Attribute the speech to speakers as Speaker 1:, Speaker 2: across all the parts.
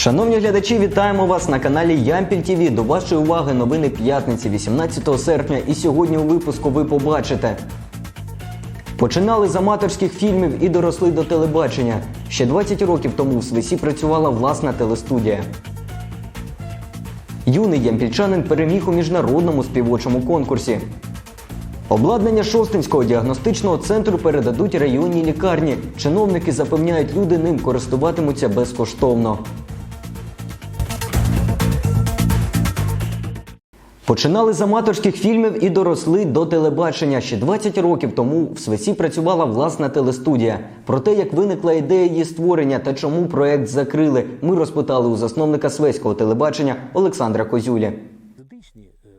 Speaker 1: Шановні глядачі, вітаємо вас на каналі Ямпіль ТВ. До вашої уваги новини п'ятниці, 18 серпня. І сьогодні у випуску ви побачите. Починали з аматорських фільмів і доросли до телебачення. Ще 20 років тому в Свисі працювала власна телестудія. Юний ямпільчанин переміг у міжнародному співочому конкурсі. Обладнання Шостинського діагностичного центру передадуть районній лікарні. Чиновники запевняють, люди ним користуватимуться безкоштовно. Починали з аматорських фільмів і доросли до телебачення. Ще 20 років тому в Свесі працювала власна телестудія. Про те, як виникла ідея її створення та чому проект закрили, ми розпитали у засновника свеського телебачення Олександра Козюлі.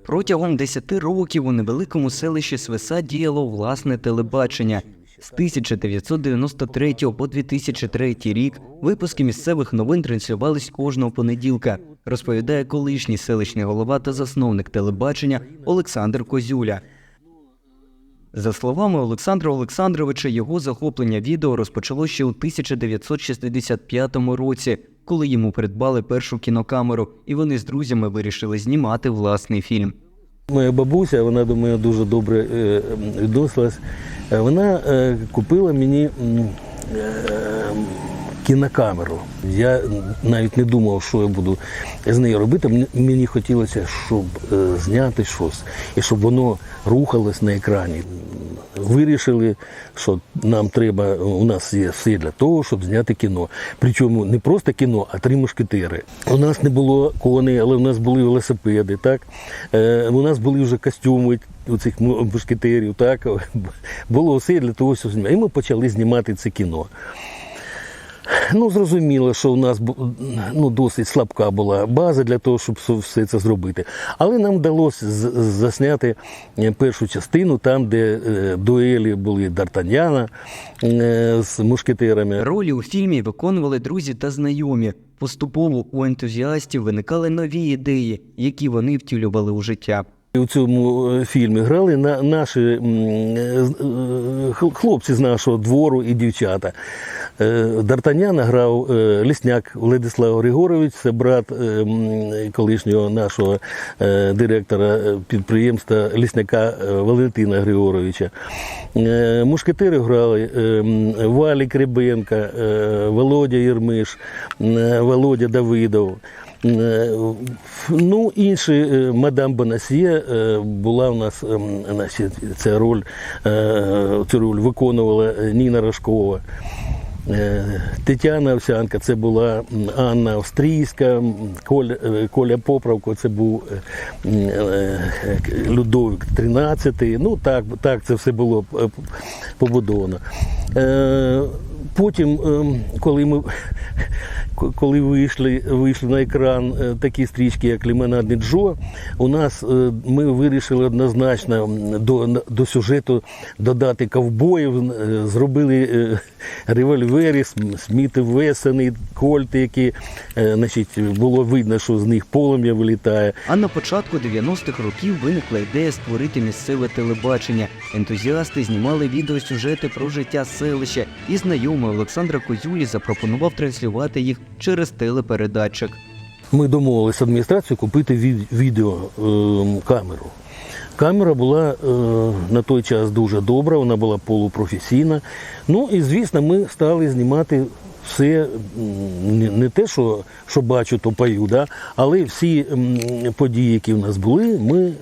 Speaker 1: Протягом 10 років у невеликому селищі Свеса діяло власне телебачення. З 1993 по 2003 рік випуски місцевих новин транслювались кожного понеділка, розповідає колишній селищний голова та засновник телебачення Олександр Козюля. За словами Олександра Олександровича, його захоплення відео розпочало ще у 1965 році, коли йому придбали першу кінокамеру, і вони з друзями вирішили знімати власний фільм.
Speaker 2: Моя бабуся, вона до мене дуже добре е, відносилась. Е, Вона е, купила мені кінокамеру. Я навіть не думав, що я буду з нею робити. Мені- хотілося, щоб е, зняти щось і щоб воно рухалось на екрані. Вирішили, що нам треба, у нас є все для того, щоб зняти кіно. Причому не просто кіно, а три мушкетери. У нас не було коней, але у нас були велосипеди. Так? Е, у нас були вже костюми у цих мушкетерів. Так? Було все для того, щоб знімати. І ми почали знімати це кіно. Ну, зрозуміло, що у нас ну, досить слабка була база для того, щоб все- це зробити. Але нам вдалося засняти е, першу частину, там, де е, дуелі були Д'Артаньяна е, з мушкетерами.
Speaker 1: Ролі у фільмі виконували друзі та знайомі. Поступово у ентузіастів виникали нові ідеї, які вони втілювали у життя.
Speaker 2: У цьому е, фільмі грали на наші е, е, хл- хлопці з нашого двору і дівчата. Д'Артаняна грав лісняк Владислав Григорович, це брат колишнього нашого директора підприємства лісняка Валентина Григоровича. Мушкетери грали Рибенка, е, Володя Єрмиш, Володя Давидов. Е, Ну, інші, е, мадам Бонасьє е, була у нас, ем, значить, ця роль, цю роль виконувала Ніна Рожкова. Тетяна Овсянка це була Анна Австрійська, Коля, Поправко це був Людовик XIII. Ну так, так це все було побудовано. Потім, ем, коли ми коли вийшли, вийшли на екран е, такі стрічки, як Лімонадний Джо, у нас е, ми вирішили однозначно до, до сюжету додати ковбоїв, е, зробили револьвери, сміти весени, кольти, які значить, було видно, що з них полум'я вилітає.
Speaker 1: А на початку 90-х років виникла ідея створити місцеве телебачення. Ентузіасти знімали відеосюжети про життя селища, і знайомий Олександра Козюлі запропонував транслювати їх через телепередатчик.
Speaker 2: Ми домовилися з адміністрацією купити від, відеокамеру. Камера була е, на той час дуже добра, вона була полупрофесійна. Ну і звісно, ми стали знімати все, не, те, що, що бачу, то пою, да? але всі події, які в нас були, ми е,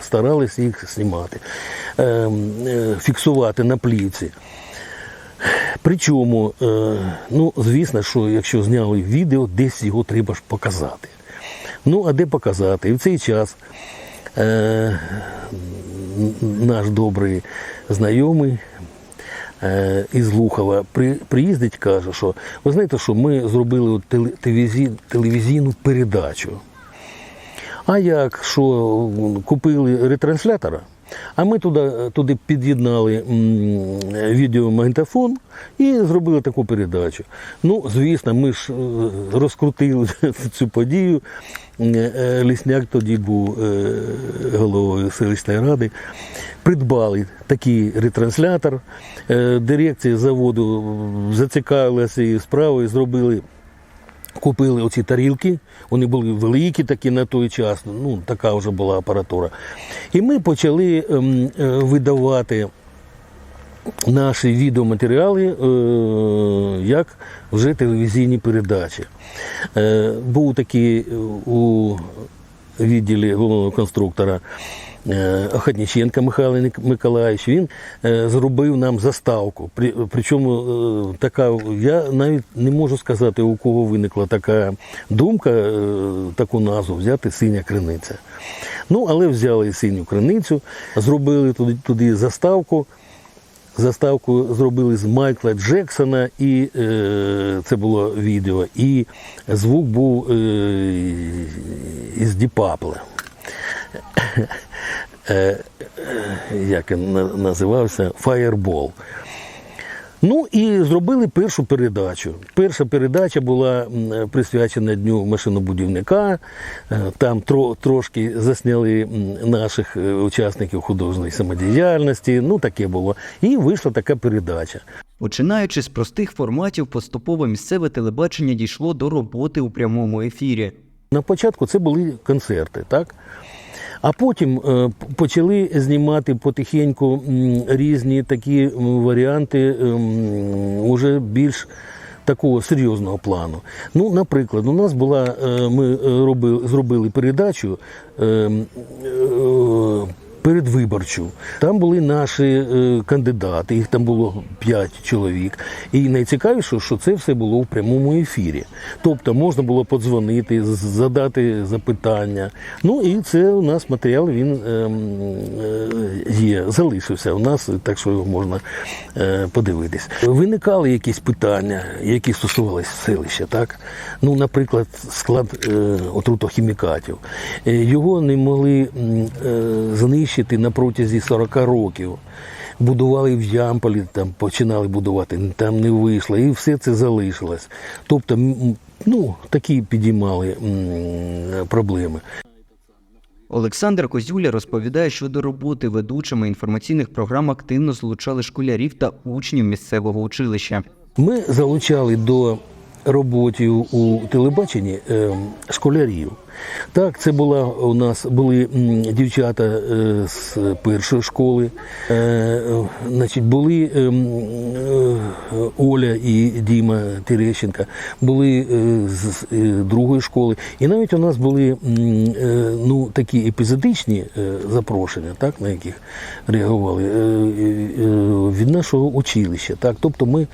Speaker 2: старалися їх знімати, е, е, фіксувати на плівці. Причому, е, ну, звісно, що якщо зняли відео, десь його треба ж показати. Ну, а де показати? І в цей час е, наш добрий знайомий е, із Лухова при, приїздить каже, що ви знаєте, що ми зробили от теле- телевізійну передачу. А як що купили ретранслятора, а ми туди, туди під'єднали відеомагнітофон і зробили таку передачу. Ну, звісно, ми ж е, розкрутили цю подію. Е, Лісняк тоді був е, головою селищної ради. Придбали такий ретранслятор. Дирекція заводу зацікавилася цією справою, зробили Купили оці тарілки, вони були великі такі на той час, ну така вже була апаратура. І ми почали ем, е, видавати наші відеоматеріали е, як вже телевізійні передачі. Е, був такий у відділі головного конструктора е, Охотниченка Михайло Миколаївич. Він е, зробив нам заставку. Причому е, така, я навіть не можу сказати, у кого виникла така думка, таку назву взяти синя криниця. Ну, але взяли синю криницю, зробили туди, туди заставку. Заставку зробили з Майкла Джексона, і е, це було відео, і звук був е, із Діпапла. Е, е, як він називався? Fireball. Ну і зробили першу передачу. Перша передача була присвячена Дню машинобудівника. Е, Там тро, трошки засняли наших учасників художньої самодіяльності. Ну, таке було. І вийшла така передача.
Speaker 1: Починаючи з простих форматів, поступово місцеве телебачення дійшло до роботи у прямому ефірі.
Speaker 2: На початку це були концерти, так? А потім е, почали знімати потихеньку різні такі варіанти уже більш такого серйозного плану. Ну, наприклад, у нас була, е, ми е, робили, зробили передачу. Передвиборчу. Там були наші е, кандидати, їх там було 5 чоловік. І найцікавіше, що це все було в прямому ефірі. Тобто можна було подзвонити, задати запитання. Ну і це у нас матеріал він е, м, е, є, залишився у нас, так що його можна е, подивитись. Виникали якісь питання, які стосувалися селища, так? Ну, наприклад, склад отрутохімікатів. Його не могли е, знищити на протязі 40 років. Будували в Ямполі, там починали будувати, там не вийшло, і все це залишилось. Тобто, ну, такі підіймали проблеми.
Speaker 1: Олександр Козюля розповідає, що до роботи ведучими інформаційних програм активно залучали школярів та учнів місцевого училища.
Speaker 2: Ми залучали до роботи у телебаченні е, школярів. Так, це була у нас були дівчата е, з першої школи, е, значить, були Оля і Діма Терещенка, були з другої школи. І навіть у нас були ну, такі епізодичні запрошення, так, на яких реагували від нашого училища. Так, тобто ми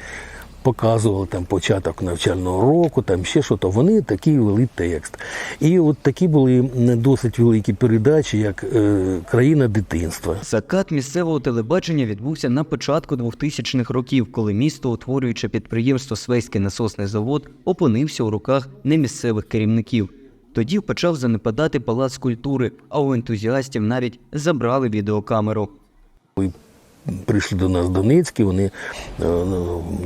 Speaker 2: показували там початок навчального року, там ще що то. Вони такі вели текст. І от такі були досить великі передачі, як е, Країна дитинства.
Speaker 1: Закат місцевого телебачення відбувся на початку 2000-х років, коли місто, утворюючи підприємство Свейський насосний завод, опинився у руках немісцевих керівників. Тоді почав занепадати палац культури, а у ентузіастів навіть забрали відеокамеру.
Speaker 2: Прийшли до нас Донецькі, вони е,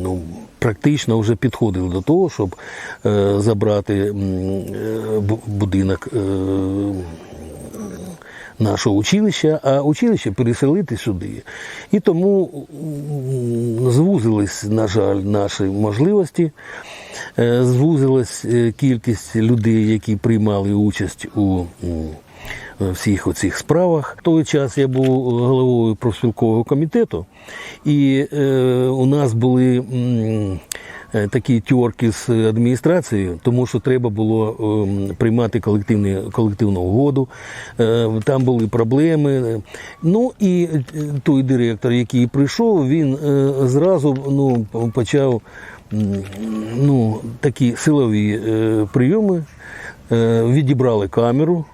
Speaker 2: ну, практично вже підходили до того, щоб е, забрати е, бу- будинок нашого училища, а училище переселити сюди. І тому звузились, на жаль, наші можливості, звузилась кількість людей, які приймали участь у всіх оцих справах. В той час я був головою профспілкового комітету, і е, у нас були е, такі тьорки з адміністрацією, тому що треба було ем, приймати колективні, колективну угоду. Е, там були проблеми. Ну і е, той директор, який прийшов, він е, зразу ну, почав ну, такі силові е, прийоми, е, відібрали камеру.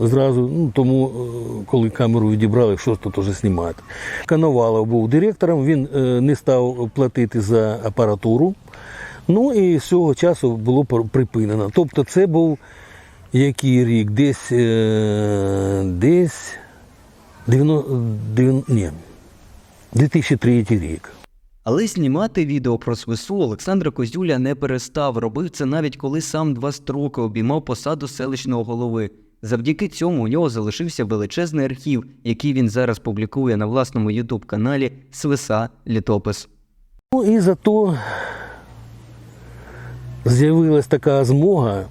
Speaker 2: Зразу, ну тому, е, коли камеру відібрали, що ж тут уже знімати. Коновалов був директором, він е, не став платити за апаратуру. Ну і з цього часу було припинено. Тобто це був який рік? Десь е, десь 90, 90, ні, 2003 рік.
Speaker 1: Але знімати відео про свису Олександр Козюля не перестав. Робив це навіть коли сам два строки обіймав посаду селищного голови. Завдяки цьому у нього залишився величезний архів, який він зараз публікує на власному ютуб каналі Свиса Літопис.
Speaker 2: Ну і зато з'явилась така змога,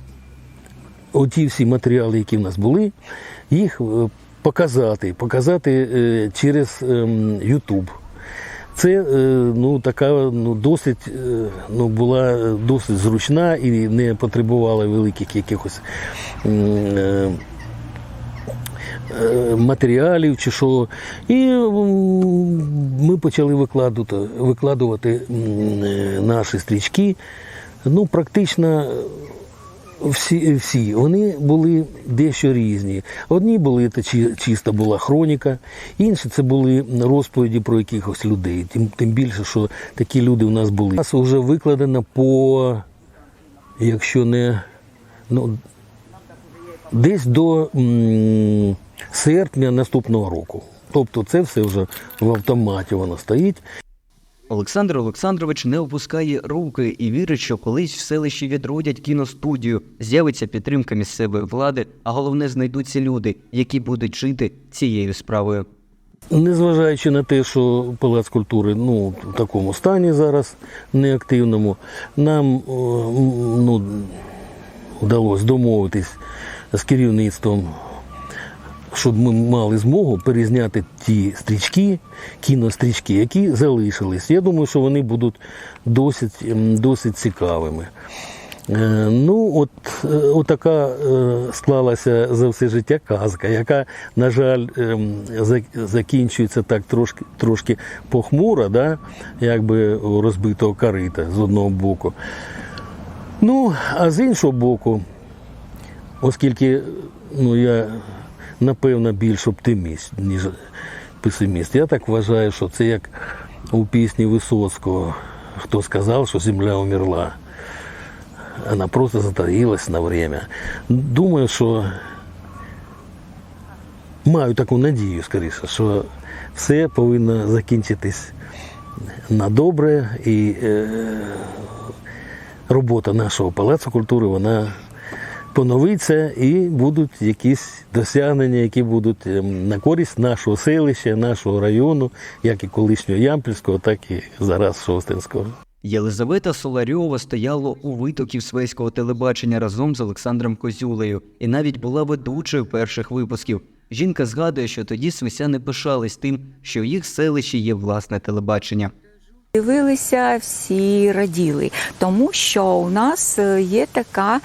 Speaker 2: оті всі матеріали, які в нас були, їх е, показати, показати е, через ем, YouTube. Це е, ну, така ну, досить е, ну, була досить зручна і не потребувала великих якихось е, матеріалів чи що. І ми почали викладувати, викладувати наші стрічки. Ну, практично всі, всі вони були дещо різні. Одні були це чи- чиста була хроніка, інші це були розповіді про якихось людей. Тим, тим більше, що такі люди у нас були. У нас вже викладено по, якщо не ну, десь до м, серпня наступного року. Тобто це все вже в автоматі воно стоїть.
Speaker 1: Олександр Олександрович не опускає руки і вірить, що колись в селищі відродять кіностудію, з'явиться підтримка місцевої влади, а головне знайдуться люди, які будуть жити цією справою.
Speaker 2: Незважаючи на те, що Палац культури ну, в такому стані зараз неактивному, нам е, ну, вдалося домовитись з керівництвом, щоб ми мали змогу перезняти ті стрічки, кінострічки, які залишились. Я думаю, що вони будуть досить, досить цікавими. Е, Ну, от, е, отака е, склалася за все життя казка, яка, на жаль, ем, закінчується так трошки, трошки похмуро, да? якби розбитого карита з одного боку. Ну, а з іншого боку, оскільки ну, я напевно більш оптиміст, ніж песиміст, я так вважаю, що це як у пісні Висоцького, хто сказав, що земля умерла. Она просто затаилась на время. Думаю, що маю таку надію, скоріше, що все повинно закінчитись на добре і е, робота нашого палацу культури вона поновиться і будуть якісь досягнення, які будуть ем, на користь нашого селища, нашого району, як і колишнього Ямпільського, так і зараз Шостинського.
Speaker 1: Єлизавета Соларьова стояла у витоків свейського телебачення разом з Олександром Козюлею і навіть була ведучою перших випусків. Жінка згадує, що тоді свисяни пишались тим, що в їх селищі є власне телебачення.
Speaker 3: Дивилися, всі раділи, тому що у нас е, є така.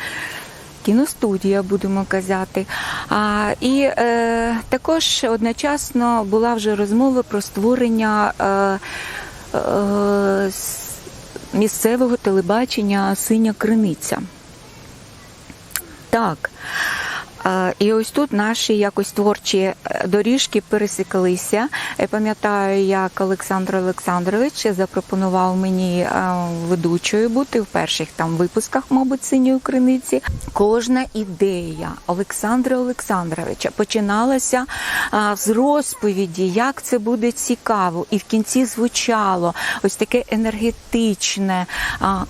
Speaker 3: Кіностудія, будемо казати. А, і е, також одночасно була вже розмова про створення е, е, місцевого телебачення Синя Криниця. Так. Е, І ось тут наші якось творчі е, доріжки пересіклися. Я пам'ятаю, як Олександр Олександрович запропонував мені е, ведучою бути в перших там випусках, мабуть, синьої криниці. Кожна ідея Олександра Олександровича починалася з розповіді, як це буде цікаво, і в кінці звучало ось таке енергетичне.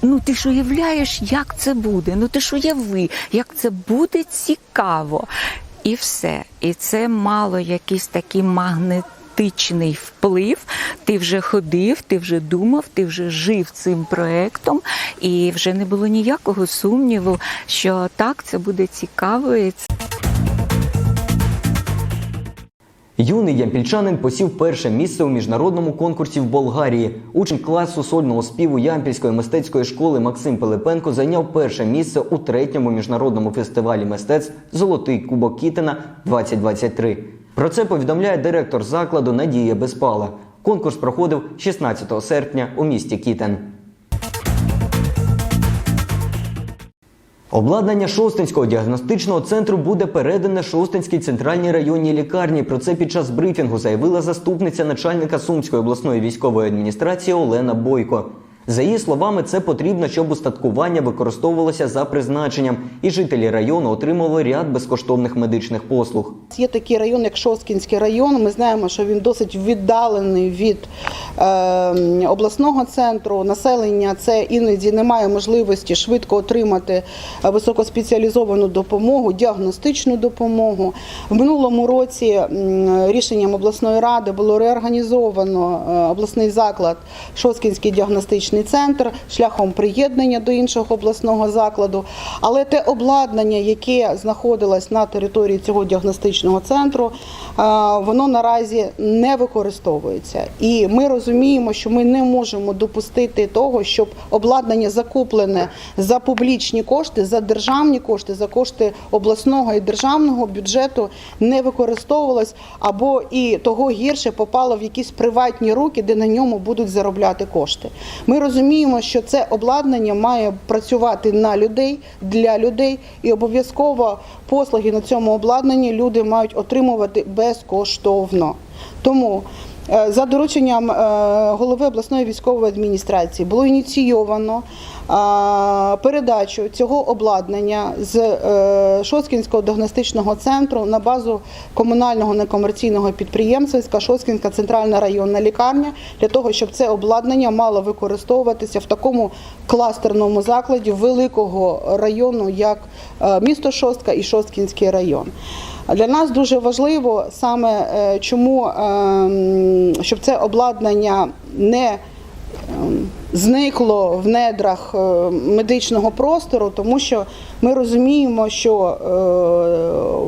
Speaker 3: Ну ти ж уявляєш, як це буде? Ну ти ж уяви, як це буде цікаво. І все. І це мало якийсь такий магнетичний вплив. Ти вже ходив, ти вже думав, ти вже жив цим проектом, і вже не було ніякого сумніву, що так це буде цікаво. І це
Speaker 1: Юний ямпільчанин посів перше місце у міжнародному конкурсі в Болгарії. Учень класу сольного співу Ямпільської мистецької школи Максим Пилипенко зайняв перше місце у третьому міжнародному фестивалі мистецтв Золотий Кубок Кітина 2023. Про це повідомляє директор закладу Надія Безпала. Конкурс проходив 16 серпня у місті Кітен. Обладнання Шостинського діагностичного центру буде передане Шостинській центральній районній лікарні. Про це під час брифінгу заявила заступниця начальника Сумської обласної військової адміністрації Олена Бойко. За її словами, це потрібно, щоб устаткування використовувалося за призначенням, і жителі району отримували ряд безкоштовних медичних послуг.
Speaker 4: Є такий район, як Шосткінський район. Ми знаємо, що він досить віддалений від е, обласного центру. Населення це іноді не має можливості швидко отримати високоспеціалізовану допомогу, діагностичну допомогу. В минулому році рішенням обласної ради було реорганізовано е, обласний заклад Шосткінський діагностичний медичний центр шляхом приєднання до іншого обласного закладу. Але те обладнання, яке знаходилось на території цього діагностичного центру, е, воно наразі не використовується. І ми розуміємо, що ми не можемо допустити того, щоб обладнання закуплене за публічні кошти, за державні кошти, за кошти обласного і державного бюджету не використовувалось або і того гірше попало в якісь приватні руки, де на ньому будуть заробляти кошти. Ми розуміємо, що це обладнання має працювати на людей для людей, і обов'язково послуги на цьому обладнанні люди мають отримувати безкоштовно. Тому за дорученням е, голови обласної військової адміністрації було ініційовано е, передачу цього обладнання з е, Шоскінського діагностичного центру на базу комунального некомерційного підприємства Шоскінська центральна районна лікарня для того, щоб це обладнання мало використовуватися в такому кластерному закладі великого району, як е, місто Шостка і Шосткінський район. Для нас дуже важливо саме е, чому, е, щоб це обладнання не ем, зникло в недрах е, медичного простору, тому що ми розуміємо, що е,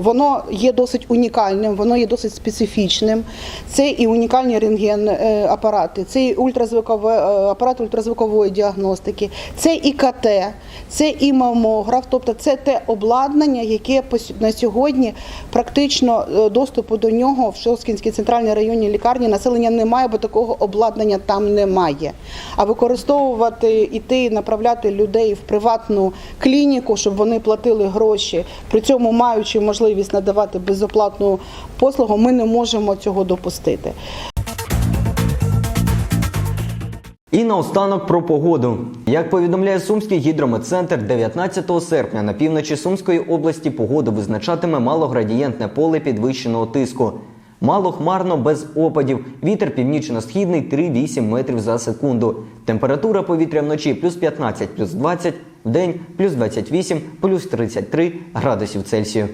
Speaker 4: воно є досить унікальним, воно є досить специфічним. Це і унікальні рентген е, апарати, це і ультразвукове е, апарат ультразвукової діагностики, це і КТ, це і мамограф, тобто це те обладнання, яке на сьогодні практично доступу до нього в Шоскінській центральній районній лікарні населення немає, бо такого обладнання там немає. А використовувати іти, направляти людей в приватну клініку, щоб вони платили гроші, при цьому маючи можливість надавати безоплатну послугу, ми не можемо цього допустити.
Speaker 1: І наостанок про погоду. Як повідомляє Сумський гідрометцентр, 19 серпня на півночі Сумської області погоду визначатиме малоградієнтне поле підвищеного тиску. Мало хмарно без опадів. Вітер північно-східний 3-8 метрів за секунду. Температура повітря вночі плюс 15, плюс 20, в день плюс 28, плюс 33 градусів Цельсію.